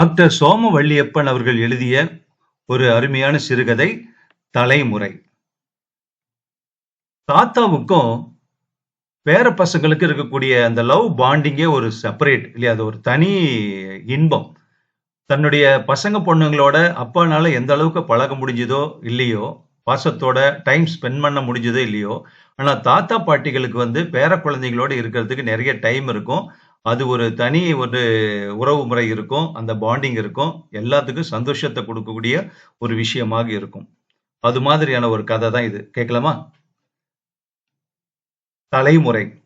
Doctor Somavalliappan அவர்கள் எழுதிய ஒரு அருமையான சிறுகதை தலைமுறை. தாத்தாவுக்கும் பேர பசங்களுக்கு இருக்கக்கூடிய அந்த லவ் பாண்டிங்கே ஒரு செப்பரேட் இல்லையா? அது ஒரு தனி இன்பம். தன்னுடைய பசங்க பொண்ணுங்களோட அப்பானால எந்த அளவுக்கு பழக முடிஞ்சதோ இல்லையோ பாசத்தோட டைம் ஸ்பெண்ட் பண்ண முடிஞ்சதோ இல்லையோ ஆனா தாத்தா பாட்டிகளுக்கு வந்து பேர குழந்தைங்களோட இருக்கிறதுக்கு நிறைய டைம் இருக்கும். அது ஒரு தனி ஒரு உறவு முறை இருக்கும் அந்த பாண்டிங் இருக்கும். எல்லாத்துக்கும் சந்தோஷத்தை கொடுக்கக்கூடிய ஒரு விஷயமாக இருக்கும். அது மாதிரியான ஒரு கதை தான் இது. கேட்கலாமா? தலைமுறை.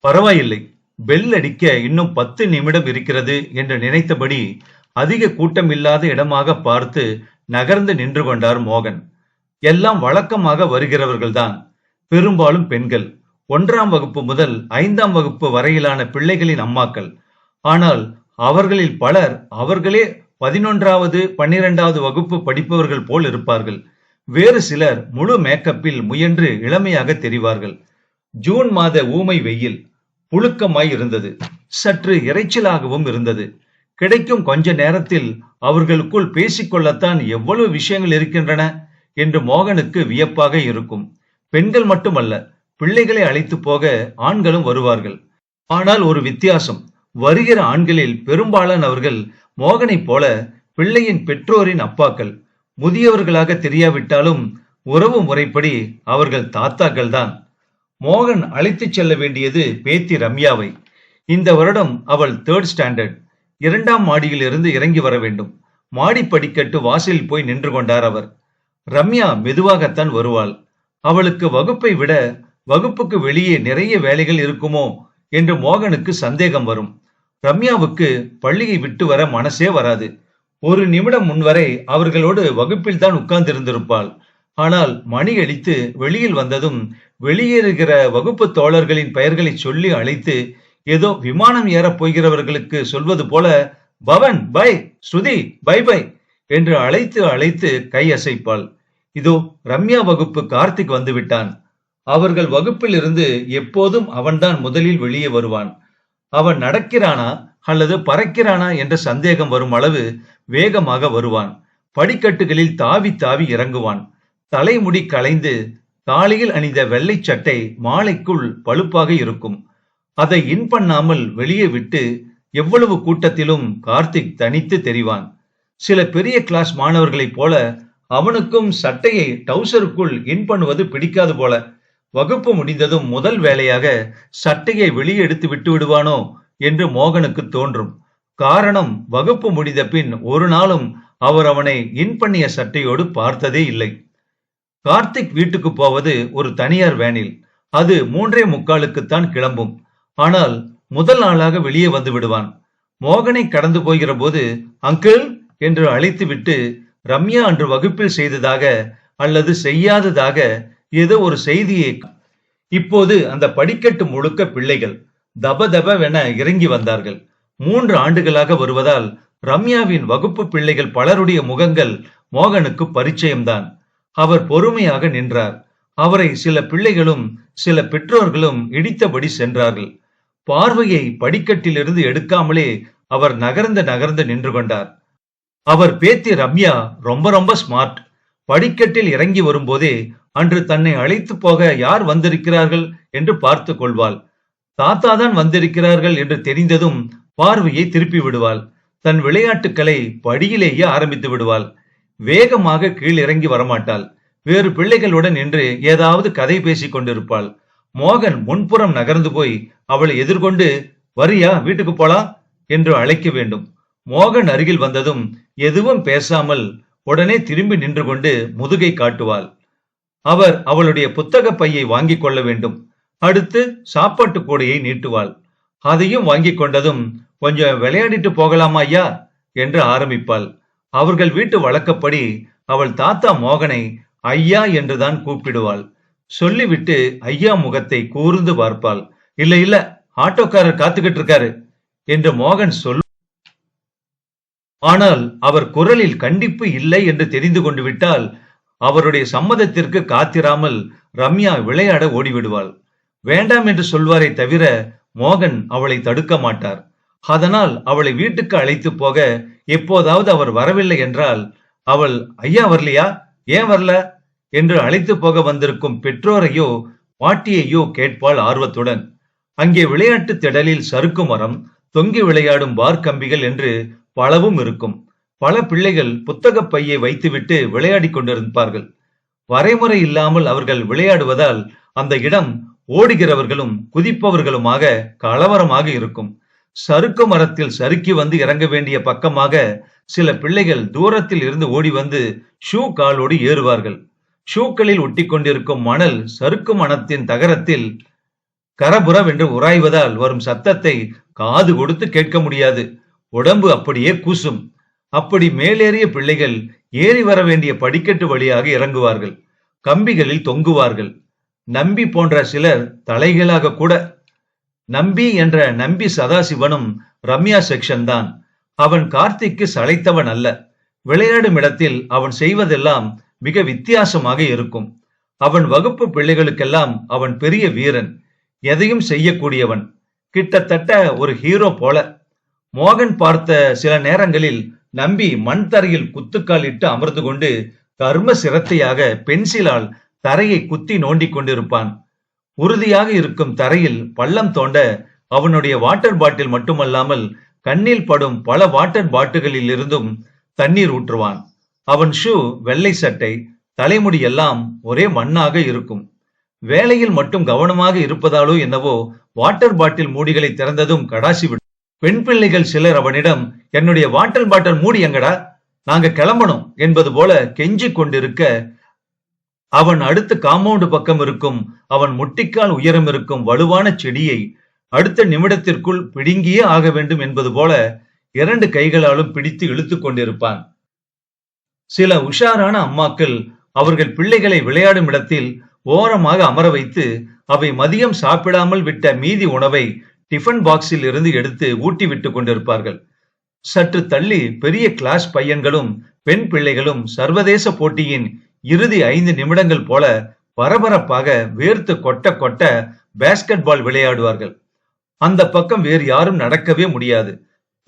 பரவாயில்லை. பெல் அடிக்க இன்னும் பத்து நிமிடம் இருக்கிறது என்று நினைத்தபடி அதிக கூட்டம் இல்லாத இடமாக பார்த்து நகர்ந்து நின்று கொண்டார் மோகன். எல்லாம் வழக்கமாக வருகிறவர்கள்தான். பெரும்பாலும் பெண்கள். ஒன்றாம் வகுப்பு முதல் ஐந்தாம் வகுப்பு வரையிலான பிள்ளைகளின் அம்மாக்கள். ஆனால் அவர்களில் பலர் அவர்களே பதினொன்றாவது பன்னிரெண்டாவது வகுப்பு படிப்பவர்கள் போல் இருப்பார்கள். வேறு சிலர் முழு மேக்கப்பில் முயன்று இளமையாக தெரிவார்கள். ஜூன் மாத ஊமை வெயில் புழுக்கமாய் இருந்தது. சற்று இறைச்சலாகவும் இருந்தது. கிடைக்கும் கொஞ்ச நேரத்தில் அவர்களுக்குள் பேசிக்கொள்ளத்தான் எவ்வளவு விஷயங்கள் இருக்கின்றன என்று மோகனுக்கு வியப்பாக இருக்கும். பெண்கள் மட்டுமல்ல பிள்ளைகளை அழைத்து போக ஆண்களும் வருவார்கள். ஆனால் ஒரு வித்தியாசம் வருகிற ஆண்களில் பெரும்பாலானவர்கள் மோகனைப் போல பிள்ளையின் பெற்றோரின் அப்பாக்கள். முதியவர்களாக தெரியாவிட்டாலும் உறவு முறைப்படி அவர்கள் தாத்தாக்கள் தான் மோகன் அழைத்துச் செல்ல வேண்டியது பேத்தி ரம்யாவை. இந்த வருடம் அவள் தேர்ட் ஸ்டாண்டர்ட் இரண்டாம் மாடியில் இருந்து இறங்கி வர வேண்டும். மாடி படிக்கட்டு வாசலில் போய் நின்று கொண்டார் அவர். ரம்யா மெதுவாகத்தான் வருவாள். அவளுக்கு வகுப்பை விட வகுப்புக்கு வெளியே நிறைய வேலைகள் இருக்குமோ என்று மோகனுக்கு சந்தேகம் வரும். ரம்யாவுக்கு பள்ளியை விட்டு வர மனசே வராது. ஒரு நிமிடம் முன்வரை அவர்களோடு வகுப்பில் தான் உட்கார்ந்திருந்திருப்பாள். ஆனால் மணி அடித்து வெளியில் வந்ததும் வெளியேறுகிற வகுப்பு தோழர்களின் பெயர்களை சொல்லி அழைத்து ஏதோ விமானம் ஏறப் போகிறவர்களுக்கு சொல்வது போல Pawan bye Shruti bye bye என்று அழைத்து அழைத்து கை அசைப்பாள். இதோ ரம்யா வகுப்பு கார்த்திக் வந்து விட்டான் அவர்கள் வகுப்பில் இருந்து எப்போதும் அவன்தான் முதலில் வெளியே வருவான். அவன் நடக்கிறானா அல்லது பறக்கிறானா என்ற சந்தேகம் வரும் அளவு வேகமாக வருவான். படிக்கட்டுகளில் தாவி தாவி இறங்குவான். தலைமுடி களைந்து காலையில் அணிந்த வெள்ளை சட்டை மாலைக்குள் பழுப்பாக இருக்கும். அதை இன் பண்ணாமல் வெளியே விட்டு எவ்வளவு கூட்டத்திலும் கார்த்திக் தனித்து தெரிவான். சில பெரிய கிளாஸ் மாணவர்களைப் போல அவனுக்கும் சட்டையை டவுசருக்குள் இன் பண்ணுவது பிடிக்காது போல வகுப்பு முடிந்ததும் முதல் வேலையாக சட்டையை வெளியே எடுத்து விட்டு விடுவானோ என்று மோகனுக்கு தோன்றும். காரணம் வகுப்பு முடிந்த பின் ஒரு நாளும் அவர் அவனை இன் பண்ணிய சட்டையோடு பார்த்ததே இல்லை. கார்த்திக் வீட்டுக்கு போவது ஒரு தனியார் வேனில். அது மூன்றே முக்காலுக்குத்தான் கிளம்பும். ஆனால் முதல் நாளாக வெளியே வந்து விடுவான். மோகனை கடந்து போகிற போது அங்கிள் என்று அழைத்துவிட்டு ரம்யா அன்று வகுப்பில் செய்ததாக அல்லது செய்யாததாக ஏதோ ஒரு செய்தியை இப்போது அந்த படிக்கட்டு முழுக்க பிள்ளைகள் தப தபவென இறங்கி வந்தார்கள். மூன்று ஆண்டுகளாக வருவதால் ரம்யாவின் வகுப்பு பிள்ளைகள் பலருடைய முகங்கள் மோகனுக்கு பரிச்சயம்தான். அவர் பொறுமையாக நின்றார். அவரை சில பிள்ளைகளும் சில பெற்றோர்களும் இடித்தபடி சென்றார்கள். பார்வையை படிக்கட்டிலிருந்து எடுக்காமலே அவர் நகர்ந்து நகர்ந்து நின்று கொண்டார். அவர் பேத்தி ரம்யா ரொம்ப ரொம்ப ஸ்மார்ட் படிக்கட்டில் இறங்கி வரும்போதே அன்று தன்னை அழைத்து போக யார் வந்திருக்கிறார்கள் என்று பார்த்து கொள்வாள். தாத்தா தான் வந்திருக்கிறார்கள் என்று தெரிந்ததும் பார்வையை திருப்பி விடுவாள். தன் விளையாட்டுக்களை படியிலேயே ஆரம்பித்து விடுவாள். வேகமாக கீழ் இறங்கி வரமாட்டாள். வேறு பிள்ளைகளுடன் நின்று ஏதாவது கதை பேசிக் கொண்டிருப்பாள். மோகன் முன்புறம் நகர்ந்து போய் அவளை எதிர்கொண்டு வரியா வீட்டுக்கு போலாம் என்று அழைக்க வேண்டும். மோகன் அருகில் வந்ததும் எதுவும் பேசாமல் உடனே திரும்பி நின்று கொண்டு முதுகை காட்டுவாள். அவர் அவளுடைய புத்தக பையை வாங்கிக் கொள்ள வேண்டும். அடுத்து சாப்பாட்டு கூடையை நீட்டுவாள். அதையும் வாங்கிக் கொண்டதும் கொஞ்சம் விளையாடிட்டு போகலாமா ஐயா? என்று ஆரம்பிப்பாள். அவர்கள் வீட்டு வழக்கப்படி அவள் தாத்தா மோகனை ஐயா என்றுதான் கூப்பிடுவாள். சொல்லிவிட்டு ஐயா முகத்தை கூர்ந்து பார்ப்பாள். இல்ல இல்ல ஆட்டோக்காரர் காத்துக்கிட்டு இருக்காரு என்று மோகன் சொல் ஆனால் அவர் குரலில் கண்டிப்பு இல்லை என்று தெரிந்து கொண்டு விட்டால் அவருடைய சம்மதத்திற்கு காத்திராமல் ரம்யா விளையாட ஓடிவிடுவாள். வேண்டாம் என்று சொல்வாரை தவிர மோகன் அவளை தடுக்க மாட்டார். அதனால் அவளை வீட்டுக்கு அழைத்து போக எப்போதாவது அவர் வரவில்லை என்றால் அவள் ஐயா வரலையா? ஏன் வரல? என்று அழைத்து போக வந்திருக்கும் பெற்றோரையோ பாட்டியையோ கேட்பாள் ஆர்வத்துடன். அங்கே விளையாட்டு திடலில் சறுக்கு மரம் தொங்கி விளையாடும் பார் கம்பிகள் என்று பலவும் இருக்கும். பல பிள்ளைகள் புத்தகப் பையை வைத்துவிட்டு விளையாடிக் கொண்டிருப்பார்கள். வரைமுறை இல்லாமல் அவர்கள் விளையாடுவதால் அந்த இடம் ஓடுகிறவர்களும் குதிப்பவர்களுமாக கலவரமாக இருக்கும். சறுக்கு மரத்தில் சறுக்கி வந்து இறங்க வேண்டிய பக்கமாக சில பிள்ளைகள் தூரத்தில் இருந்து ஓடி வந்து ஷூ காலோடு ஏறுவார்கள். ஷூக்களில் ஒட்டி கொண்டிருக்கும் மணல் சறுக்கு மணத்தின் தகரத்தில் கரபுரவென்று உராய்வதால் வரும் சத்தத்தை காது கொடுத்து கேட்க முடியாது. உடம்பு அப்படியே கூசும். அப்படி மேலேறிய பிள்ளைகள் ஏறி வர வேண்டிய படிக்கட்டு வழியாக இறங்குவார்கள். கம்பிகளில் தொங்குவார்கள். நம்பி போன்ற சிலர் தலைகளாக கூட. நம்பி என்ற நம்பி சதாசிவனும் ரம்யா செக்ஷன் தான். அவன் கார்த்திக்கு சளைத்தவன் அல்ல. விளையாடும் இடத்தில் அவன் செய்வதெல்லாம் மிக வித்தியாசமாக இருக்கும். அவன் வகுப்பு பிள்ளைகளுக்கெல்லாம் அவன் பெரிய வீரன். எதையும் செய்யக்கூடியவன். கிட்டத்தட்ட ஒரு ஹீரோ போல. மோகன் பார்த்த சில நேரங்களில் நம்பி மண் தரையில் குத்துக்கால் இட்டு அமர்ந்து கொண்டு கர்ம சிரத்தையாக பென்சிலால் தரையை குத்தி நோண்டிக் கொண்டிருப்பான். உறுதியாக இருக்கும் தரையில் பள்ளம் தோண்ட அவனுடைய வாட்டர் பாட்டில் மட்டுமல்லாமல் கண்ணில் படும் பல வாட்டர் பாட்டில்களில் இருந்தும் தண்ணீர் ஊற்றுவான். அவன் ஷூ வெள்ளை சட்டை தலைமுடி எல்லாம் ஒரே மண்ணாக இருக்கும். வேலையில் மட்டும் கவனமாக இருப்பதாலோ என்னவோ வாட்டர் பாட்டில் மூடிகளை திறந்ததும் கடாசி விடும் பெண் பிள்ளைகள் சிலர் அவனிடம் என்னுடைய வாட்டர் பாட்டில் மூடி எங்கடா? நாங்க கிளம்பணும் என்பது போல கெஞ்சி கொண்டிருக்க அவன் அடுத்த காம்பவுண்டு பக்கம் இருக்கும் அவன் முட்டிக்கால் உயரம் இருக்கும் வலுவான செடியை அடுத்த நிமிடத்திற்குள் பிடுங்கியே ஆக வேண்டும் என்பது போல இரண்டு கைகளாலும் பிடித்து இழுத்துக் கொண்டிருப்பான். சில உஷாரான அம்மாக்கள் அவர்கள் பிள்ளைகளை விளையாடும் இடத்தில் ஓரமாக அமர வைத்து அவை மதியம் சாப்பிடாமல் விட்ட மீதி உணவை டிஃபன் பாக்ஸில் இருந்து எடுத்து ஊட்டி விட்டுக் கொண்டிருப்பார்கள். சற்று தள்ளி பெரிய கிளாஸ் பையன்களும் பெண் பிள்ளைகளும் சர்வதேச போட்டியின் இறுதி ஐந்து நிமிடங்கள் போல பரபரப்பாக வேர்த்து கொட்ட கொட்ட பேஸ்கெட் பால் விளையாடுவார்கள். அந்த பக்கம் வேறு யாரும் நடக்கவே முடியாது.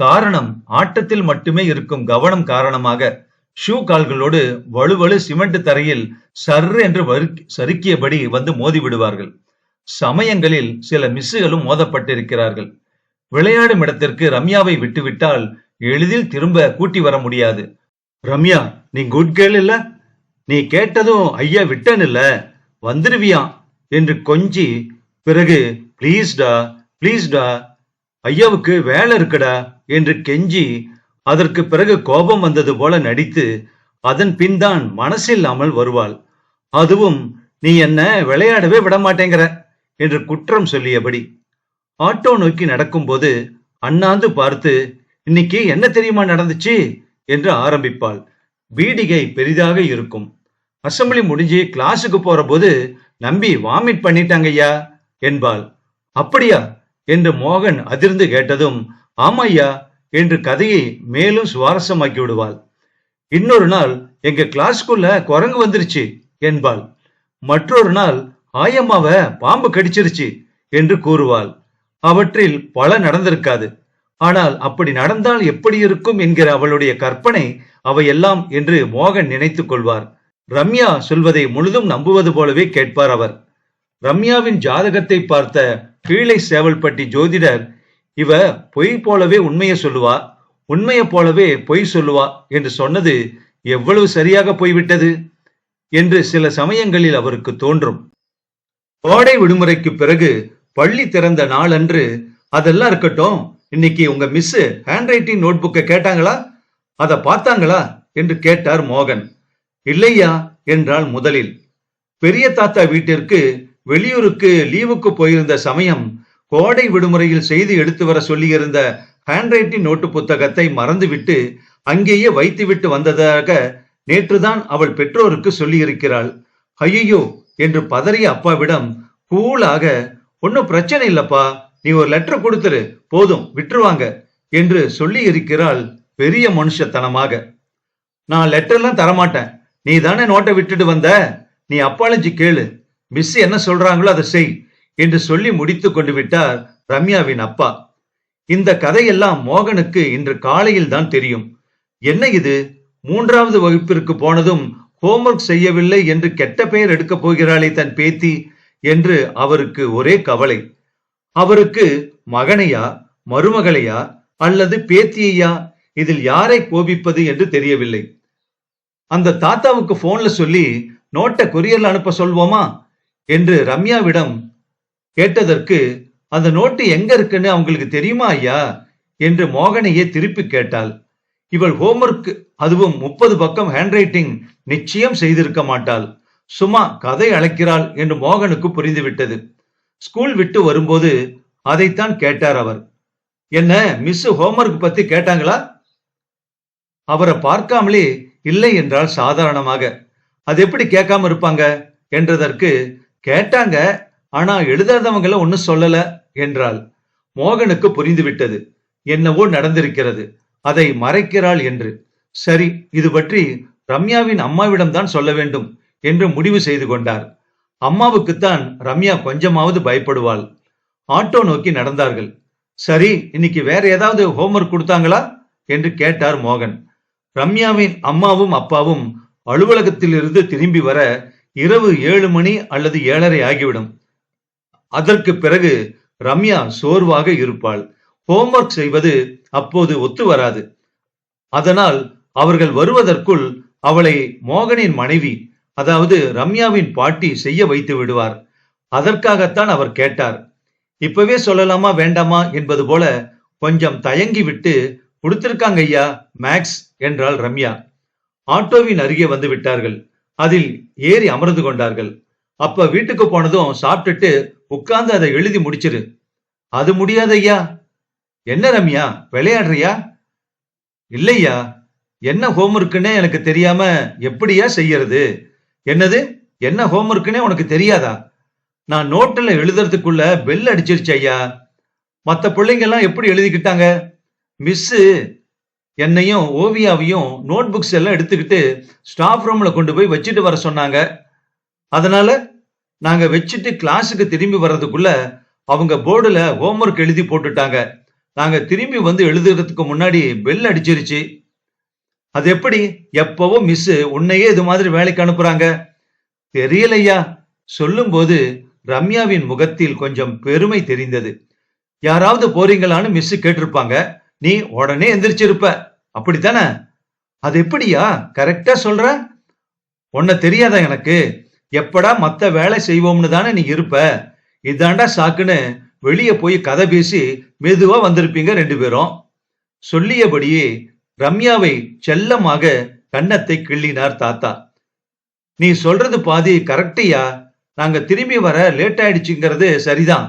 காரணம் ஆட்டத்தில் மட்டுமே இருக்கும் கவனம் காரணமாக ஷூ கால்களோடு வலுவலு சிமெண்ட் தரையில் சர் என்று சறுக்கியபடி வந்து மோதி விடுவார்கள் சமயங்களில் சில மிஸ்ஸுகளும் மோதப்பட்டிருக்கிறார்கள். விளையாடும் இடத்திற்கு ரம்யாவை விட்டுவிட்டால் எளிதில் திரும்ப கூட்டி வர முடியாது. ரம்யா நீ குட் கேர்ள் இல்ல? நீ கேட்டதும் ஐயா விட்டன் இல்ல? என்று கொஞ்சி பிறகு ப்ளீஸ்டா ப்ளீஸ்டா ஐயாவுக்கு வேலை இருக்குடா என்று கெஞ்சி அதற்கு பிறகு கோபம் வந்தது போல நடித்து அதன் பின் தான் மனசில்லாமல் வருவாள். அதுவும் நீ என்ன விளையாடவே விட மாட்டேங்கிற என்று குற்றம் சொல்லியபடி ஆட்டோ நோக்கி நடக்கும்போது அண்ணாந்து பார்த்து இன்னைக்கு என்ன தெரியுமா நடந்துச்சு? என்று ஆரம்பிப்பாள். பீடிகை பெரிதாக இருக்கும். அசம்பிளி முடிஞ்சு கிளாஸுக்கு போற போது நம்பி வாமிட் பண்ணிட்டாங்க ஐயா என்பாள். அப்படியா? என்று மோகன் அதிர்ந்து கேட்டதும் ஆமாய்யா என்று கதையை மேலும் சுவாரஸ்யமாக்கி விடுவாள். இன்னொரு நாள் எங்க கிளாஸ்க்குள்ள குரங்கு வந்துருச்சு என்பாள். மற்றொரு நாள் ஆயம்மாவ பாம்பு கடிச்சிருச்சு என்று கூறுவாள். அவற்றில் பல நடந்திருக்காது. ஆனால் அப்படி நடந்தால் எப்படி இருக்கும் என்கிற அவளுடைய கற்பனை அவையெல்லாம் என்று மோகன் நினைத்துக் கொள்வார். ரம்யா சொல்வதை முழுதும் நம்புவது போலவே கேட்பார் அவர். ரம்யாவின் ஜாதகத்தை பார்த்த கீழே சேவல்பட்டி ஜோதிடர் இவ பொய் போலவே உண்மையை சொல்லுவா உண்மையை போலவே பொய் சொல்லுவா என்று சொன்னது எவ்வளவு சரியாக போய்விட்டது? என்று சில சமயங்களில் அவருக்கு தோன்றும். கோடை விடுமுறைக்கு பிறகு பள்ளி திறந்த நாளன்று அதெல்லாம் இருக்கட்டும். இன்னைக்கு உங்க மிஸ் ஹேண்ட் ரைட்டிங் நோட் புக்கை கேட்டாங்களா? அதை பார்த்தாங்களா? என்று கேட்டார் மோகன். இல்லையா? என்றாள் முதலில். பெரிய தாத்தா வீட்டிற்கு வெளியூருக்கு லீவுக்கு போயிருந்த சமயம் கோடை விடுமுறையில் செய்து எடுத்து வர சொல்லியிருந்த ஹேண்ட் ரைட்டிங் நோட்டு புத்தகத்தை மறந்துவிட்டு அங்கேயே வைத்துவிட்டு வந்ததாக நேற்றுதான் அவள் பெற்றோருக்கு சொல்லியிருக்கிறாள். ஐயோ என்று பதறிய அப்பாவிடம் கூலாக ஒன்னும் பிரச்சனை இல்லப்பா. நீ ஒரு லெட்டர் கொடுத்துரு. போதும் விட்டுருவாங்க என்று சொல்லி இருக்கிறாள் பெரிய மனுஷத்தனமாக. நான் லெட்டர்லாம் தரமாட்டேன். நீ தானே நோட்டை விட்டுட்டு வந்த? நீ அப்பாலஜி கேளு. மிஸ் என்ன சொல்றாங்களோ அதை செய் என்று சொல்லி முடித்து கொண்டு விட்டார் ரம்யாவின் அப்பா. இந்த கதையெல்லாம் மோகனுக்கு இன்று காலையில் தான் தெரியும். என்ன இது? மூன்றாவது வகுப்பிற்கு போனதும் ஹோம்ஒர்க் செய்யவில்லை என்று கெட்ட பெயர் எடுக்கப் போகிறாளே தன் பேத்தி என்று அவருக்கு ஒரே கவலை. அவருக்கு மகனையா மருமகளையா அல்லது பேத்தியையா? இதில் யாரை கோபிப்பது என்று தெரியவில்லை. அந்த தாத்தாவுக்கு போன்ல சொல்லி நோட்டை கொரியர்ல அனுப்ப சொல்வோமா? என்று ரம்யாவிடம் கேட்டதற்கு அந்த நோட்டு எங்க இருக்குன்னு அவங்களுக்கு தெரியுமா ஐயா? என்று மோகனையே திருப்பி கேட்டாள். இவள் ஹோம்ஒர்க் அதுவும் முப்பது பக்கம் ஹேண்ட் ரைட்டிங் நிச்சயம் செய்திருக்க மாட்டாள். சும்மா கதை அழைக்கிறாள் என்று மோகனுக்கு புரிந்துவிட்டது. ஸ்கூல் விட்டு வரும்போது அதைத்தான் கேட்டார் அவர். என்ன மிஸ் ஹோம்ஒர்க் பத்தி கேட்டாங்களா? அவரை பார்க்காமலே இல்லை என்றால் சாதாரணமாக. அது எப்படி கேட்காம இருப்பாங்க என்றதற்கு கேட்டாங்க ஆனா எழுதாதவங்கள ஒன்னும் சொல்லல என்றாள். மோகனுக்கு புரிந்துவிட்டது. என்னவோ நடந்திருக்கிறது. அதை மறைக்கிறாள் என்று. சரி இது பற்றி ரம்யாவின் அம்மாவிடம் தான் சொல்ல வேண்டும் என்று முடிவு செய்து கொண்டார். அம்மாவுக்குத்தான் ரம்யா கொஞ்சமாவது பயப்படுவாள். ஆட்டோ நோக்கி நடந்தார்கள். சரி இன்னைக்கு வேற ஏதாவது ஹோம்ஒர்க் கொடுத்தாங்களா? என்று கேட்டார் மோகன். ரம்யாவின் அம்மாவும் அப்பாவும் அலுவலகத்திலிருந்து திரும்பி வர இரவு ஏழு மணி அல்லது ஏழரை ஆகிவிடும். அதற்கு பிறகு ரம்யா சோர்வாக இருப்பாள். ஹோம்ஒர்க் செய்வது அப்போது ஒத்து வராது. அதனால் அவர்கள் வருவதற்குள் அவளை மோகனின் மனைவி அதாவது ரம்யாவின் பாட்டி செய்ய வைத்து விடுவார். அதற்காகத்தான் அவர் கேட்டார். இப்பவே சொல்லலாமா வேண்டாமா என்பது போல கொஞ்சம் தயங்கி விட்டு கொடுத்திருக்காங்க ஐயா மேக்ஸ் என்றாள் ரம்யா. ஆட்டோவின் அருகே வந்து விட்டார்கள். அதில் ஏறி அமர்ந்து கொண்டார்கள். அப்ப வீட்டுக்கு போனதும் சாப்பிட்டுட்டு உட்கார்ந்து அதை எழுதி முடிச்சிரு. அது முடியாது ஐயா என்ன ரம்யா விளையாடுறியா? இல்லையா? என்ன ஹோம்ஒர்க்குன்னே எனக்கு தெரியாம எப்படியா செய்யறது? என்னது? என்ன ஹோம்ஒர்க்குன்னே உனக்கு தெரியாதா? நான் நோட்டில் எழுதுறதுக்குள்ள பெல் அடிச்சிருச்சு ஐயா. மற்ற பிள்ளைங்கெல்லாம் எப்படி எழுதிக்கிட்டாங்க? மிஸ்ஸு என்னையும் ஓவியாவையும் நோட் புக்ஸ் எல்லாம் எடுத்துக்கிட்டு ஸ்டாஃப் ரூம்ல கொண்டு போய் வச்சுட்டு வர சொன்னாங்க. அதனால நாங்க வச்சுட்டு கிளாஸுக்கு திரும்பி வர்றதுக்குள்ள அவங்க போர்டுல ஹோம்ஒர்க் எழுதி போட்டுட்டாங்க. நாங்க திரும்பி வந்து எழுதுறதுக்கு முன்னாடி பெல் அடிச்சிருச்சு. அது எப்படி? எப்பவும் மிஸ் உன்னையே இது மாதிரி வேலைக்கு அனுப்புறாங்க. தெரியலையா? சொல்லும்போது ரம்யாவின் முகத்தில் கொஞ்சம் பெருமை தெரிந்தது. யாராவது போறீங்களான்னு மிஸ் கேட்டிருப்பாங்க. நீ உடனே எந்திரிச்சிருப்ப. அப்படித்தானே? அது எப்படியா? கரெக்டா சொல்ற? உன்ன தெரியாதா எனக்கு? எப்படா மத்த வேலை செய்வோம்னு தானே நீ இருப்ப? இதாண்டா சாக்குன்னு வெளியே போய் கதை பேசி மெதுவா வந்திருப்பீங்க ரெண்டு பேரும். சொல்லியபடியே ரம்யாவை செல்லமாக கன்னத்தை கிள்ளினார் தாத்தா. நீ சொல்றது பாதி கரெக்டியா நாங்க திரும்பி வர லேட் ஆயிடுச்சுங்கிறது சரிதான்.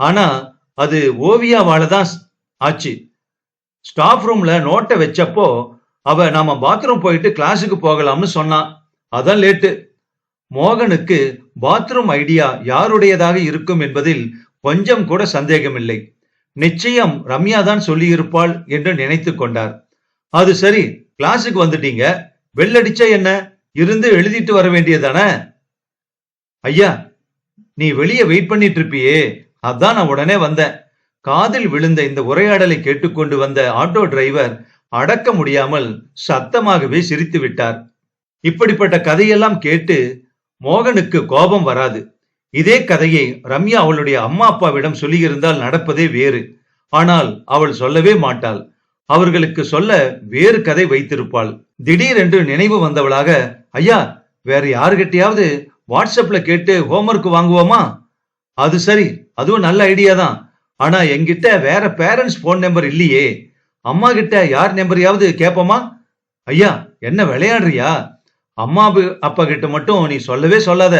ஆனா அது ஓவியாவால தான் ஆச்சு. ஸ்டாஃப் ரூம்ல நோட்டை வச்சப்போ அவ நாம பாத்ரூம் போயிட்டு கிளாஸுக்கு போகலாம்னு சொன்னான் அதான் லேட்டு மோகனுக்கு பாத்ரூம் ஐடியா யாருடையதாக இருக்கும் என்பதில் கொஞ்சம் கூட சந்தேகமில்லை. நிச்சயம் ரம்யா தான் சொல்லியிருப்பாள் என்று நினைத்து கொண்டார். அது சரி கிளாஸுக்கு வந்துட்டீங்க. வெள்ளடிச்சா என்ன? இருந்து எழுதிட்டு வர வேண்டியதானே ஐயா நீ வெளியே வெயிட் பண்ணிட்டு இருப்பியே. அதான் நான் உடனே வந்தேன். காதில் விழுந்த இந்த உரையாடலை கேட்டுக்கொண்டு வந்த ஆட்டோ டிரைவர் அடக்க முடியாமல் சத்தமாகவே சிரித்து விட்டார். இப்படிப்பட்ட கதையெல்லாம் கேட்டு மோகனுக்கு கோபம் வராது. இதே கதையை ரம்யா அவளுடைய அம்மா அப்பாவிடம் சொல்லியிருந்தால் நடப்பதே வேறு. ஆனால் அவள் சொல்லவே மாட்டாள். அவர்களுக்கு சொல்ல வேறு கதை வைத்திருப்பாள். திடீரென்று நினைவு வந்தவளாக ஐயா வேற யாருகிட்டயாவது வாட்ஸ்அப்ல கேட்டு ஹோம்ஒர்க் வாங்குவோமா? அது சரி அதுவும் நல்ல ஐடியா தான். ஆனா என்கிட்ட வேற பேரண்ட்ஸ் போன் நம்பர் இல்லையே. அம்மா கிட்ட யார் நம்பரையாவது கேட்போமா ஐயா என்ன விளையாடுறியா? அம்மா அப்பா கிட்ட மட்டும் நீ சொல்லவே சொல்லாத.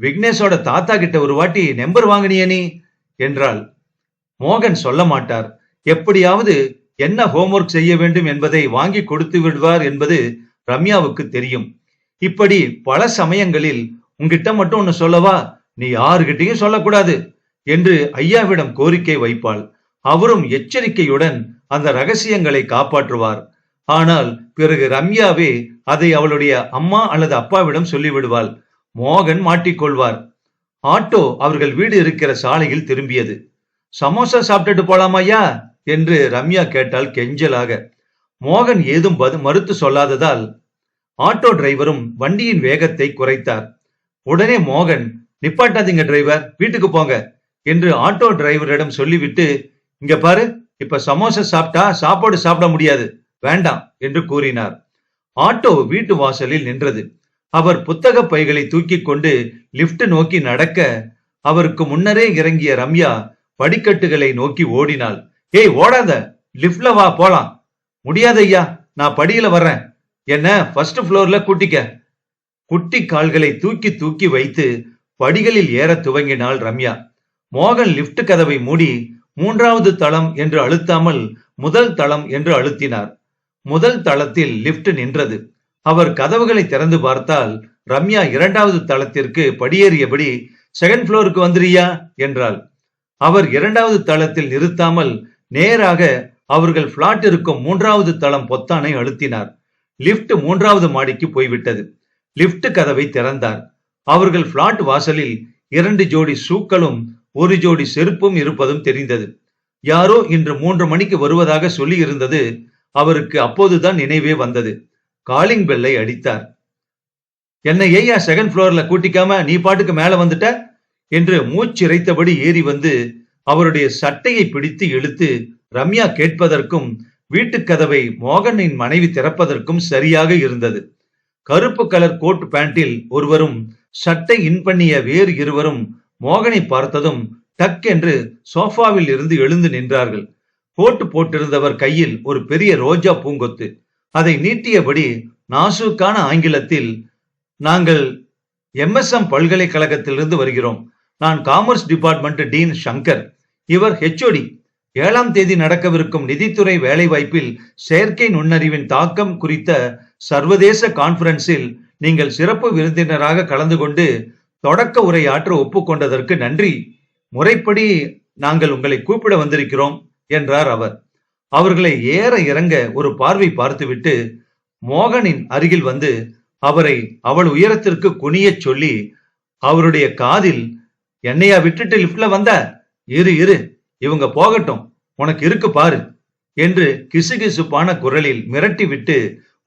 விக்னேஷோட தாத்தா கிட்ட ஒரு வாட்டி நம்பர் வாங்கினிய நீ என்றாள். மோகன் சொல்ல மாட்டார். எப்படியாவது என்ன ஹோம்ஒர்க் செய்ய வேண்டும் என்பதை வாங்கி கொடுத்து விடுவார் என்பது ரம்யாவுக்கு தெரியும். இப்படி பல சமயங்களில் உங்ககிட்ட மட்டும் ஒன்னு சொல்லவா? நீ யாருகிட்டையும் சொல்லக்கூடாது என்று ஐயாவிடம் கோரிக்கை வைப்பாள். அவரும் எச்சரிக்கையுடன் அந்த ரகசியங்களை காப்பாற்றுவார். ஆனால் பிறகு ரம்யாவே அதை அவளுடைய அம்மா அல்லது அப்பாவிடம் சொல்லிவிடுவாள். மோகன் மாட்டிக்கொள்வார். ஆட்டோ அவர்கள் வீடு இருக்கிற சாலையில் திரும்பியது. சமோசா சாப்பிட்டுட்டு போலாமாயா என்று ரம்யா கேட்டால் கெஞ்சலாக. மோகன் ஏதும் பது மறுத்து சொல்லாததால் ஆட்டோ டிரைவரும் வண்டியின் வேகத்தை குறைத்தார். உடனே மோகன் நிப்பாட்டாதீங்க டிரைவர் வீட்டுக்கு போங்க என்று ஆட்டோ டிரைவரிடம் சொல்லிவிட்டு இங்க பாரு இப்ப சமோசா சாப்பிட்டா சாப்பாடு சாப்பிட முடியாது வேண்டாம் என்று கூறினார். ஆட்டோ வீட்டு வாசலில் நின்றது. அவர் புத்தக பைகளை தூக்கிக் கொண்டு லிப்ட் நோக்கி நடக்க அவருக்கு முன்னரே இறங்கிய ரம்யா படிக்கட்டுகளை நோக்கி ஓடினாள். ஏய் ஓடாத. லிப்ட்ல வா போலாம். முடியாது ஐயா. நான் படியில வர்றேன். என்ன ஃபர்ஸ்ட் ஃப்ளோர்ல கூட்டிக்க. குட்டி கால்களை தூக்கி தூக்கி வைத்து படிகளில் ஏற துவங்கினாள் ரம்யா. மோகன் லிப்ட் கதவை மூடி மூன்றாவது தளம் என்று அழுத்தாமல் முதல் தளம் என்று அழுத்தினார். முதல் தளத்தில் லிப்ட் நின்றது. அவர் கதவுகளை திறந்து பார்த்தால் ரம்யா இரண்டாவது தளத்திற்கு படியேறியபடி செகண்ட் ஃப்ளோருக்கு வந்துறியா என்றாள். அவர் இரண்டாவது தளத்தில் நிறுத்தாமல் நேராக அவர்கள் பிளாட் இருக்கும் மூன்றாவது தளம் பொத்தானை அழுத்தினார். லிப்ட் மூன்றாவது மாடிக்கு போய்விட்டது. லிப்ட் கதவை திறந்தார். அவர்கள் பிளாட் வாசலில் இரண்டு ஜோடி ஷூக்களும் ஒரு ஜோடி செருப்பும் இருப்பதும் தெரிந்தது. யாரோ இன்று மூன்று மணிக்கு வருவதாக சொல்லி இருந்தது அவருக்கு அப்போதுதான் நினைவே வந்தது. காலிங் பெல்லை அடித்தார். என்னை ஏயா செகண்ட் ஃப்ளோர்ல கூட்டிக்காம நீ பாட்டுக்கு மேல வந்துட்ட? என்று மூச்சிறைத்தபடி ஏறி வந்து அவருடைய சட்டையை பிடித்து இழுத்து ரம்யா கேட்பதற்கும் வீட்டுக் கதவை மோகனின் மனைவி திறப்பதற்கும் சரியாக இருந்தது. கருப்பு கலர் கோட் பேண்டில் ஒருவரும் சட்டை இன் பண்ணிய வேறு இருவரும் மோகனை பார்த்ததும் டக் என்று சோஃபாவில் இருந்து எழுந்து நின்றார்கள். போட்டு போட்டிருந்தவர் கையில் ஒரு பெரிய ரோஜா பூங்கொத்து. அதை நீட்டியபடி நாசுக்கான ஆங்கிலத்தில் நாங்கள் எம்எஸ்எம் பல்கலைக்கழகத்திலிருந்து வருகிறோம். நான் காமர்ஸ் டிபார்ட்மெண்ட் டீன் சங்கர். இவர் ஹெச்ஓடி ஏழாம் தேதி நடக்கவிருக்கும் நிதித்துறை வேலைவாய்ப்பில் செயற்கை நுண்ணறிவின் தாக்கம் குறித்த சர்வதேச கான்பரன்ஸில் நீங்கள் சிறப்பு விருந்தினராக கலந்து கொண்டு தொடக்க உரையாற்ற ஒப்புக்கொண்டதற்கு நன்றி. முறைப்படி நாங்கள் உங்களை கூப்பிட வந்திருக்கிறோம் என்றார் அவர். அவர்களை ஏற இறங்க ஒரு பார்வை பார்த்துவிட்டு மோகனின் அருகில் வந்து அவரை அவள் உயரத்திற்கு குனியச் சொல்லி அவருடைய காதில் என்னையா விட்டுட்டு லிப்ட்ல வந்த? இரு இரு இவங்க போகட்டும் உனக்கு இருக்கு பாரு என்று கிசுகிசுப்பான குரலில் மிரட்டிவிட்டு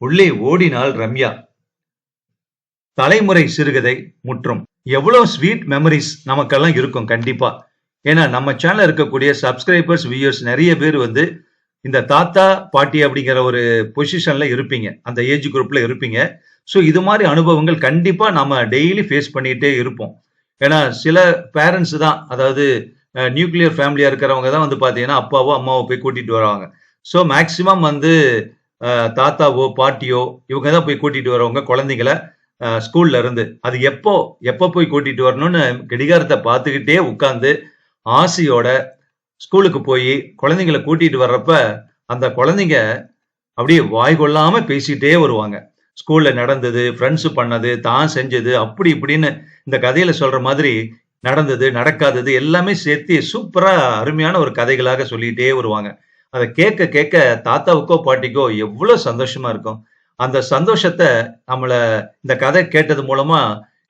உள்ளே ஓடினாள் ரம்யா. தலைமுறை சிறுகதை முற்றும். எவ்வளவு ஸ்வீட் மெமரிஸ் நமக்கெல்லாம் இருக்கும் கண்டிப்பா. ஏன்னா நம்ம சேனல் இருக்கக்கூடிய சப்ஸ்கிரைபர்ஸ் வியூயர்ஸ் நிறைய பேர் வந்து இந்த தாத்தா பாட்டி அப்படிங்கிற ஒரு பொசிஷன்ல இருப்பீங்க. அந்த ஏஜ் குரூப்ல இருப்பீங்க. ஸோ இது மாதிரி அனுபவங்கள் கண்டிப்பா நம்ம டெய்லி ஃபேஸ் பண்ணிட்டே இருப்போம். ஏன்னா சில பேரண்ட்ஸ் தான் அதாவது நியூக்ளியர் ஃபேமிலியா இருக்கிறவங்க தான் வந்து பாத்தீங்கன்னா அப்பாவோ அம்மாவோ போய் கூட்டிட்டு வருவாங்க. ஸோ மேக்சிமம் வந்து தாத்தாவோ பாட்டியோ இவங்க தான் போய் கூட்டிட்டு வரவங்க குழந்தைங்கள ஸ்கூல்ல இருந்து. அது எப்போ எப்போ போய் கூட்டிட்டு வரணும்னு கடிகாரத்தை பார்த்துக்கிட்டே உட்காந்து ஆசையோட ஸ்கூலுக்கு போய் குழந்தைங்களை கூட்டிட்டு வர்றப்ப அந்த குழந்தைங்க அப்படியே வாய் கொள்ளாம பேசிட்டே வருவாங்க. ஸ்கூல்ல நடந்தது ஃப்ரெண்ட்ஸ் பண்ணது தான் செஞ்சது அப்படி இப்படின்னு இந்த கதையில சொல்ற மாதிரி நடந்தது நடக்காதது எல்லாமே சேர்த்து சூப்பரா அருமையான ஒரு கதைகளாக சொல்லிட்டே வருவாங்க. அதை கேட்க கேட்க தாத்தாவுக்கோ பாட்டிக்கோ எவ்வளோ சந்தோஷமா இருக்கும். அந்த சந்தோஷத்தை நம்மளை இந்த கதை கேட்டது மூலமா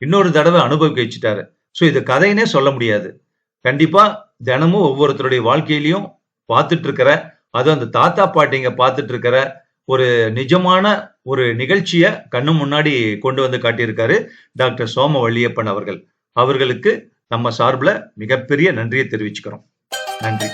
இன்னொரு தடவை அனுபவிக்க வச்சுட்டாரு. ஸோ இது கதைன்னே சொல்ல முடியாது. கண்டிப்பா தினமும் ஒவ்வொருத்தருடைய வாழ்க்கையிலையும் பார்த்துட்டு இருக்கிற அது அந்த தாத்தா பாட்டிங்க பார்த்துட்டு இருக்கிற ஒரு நிஜமான ஒரு நிகழ்ச்சியை கண்ணு முன்னாடி கொண்டு வந்து காட்டியிருக்காரு டாக்டர் சோம வள்ளியப்பன் அவர்கள். அவர்களுக்கு நம்ம சார்பில் மிகப்பெரிய நன்றியை தெரிவிச்சுக்கிறோம். நன்றி.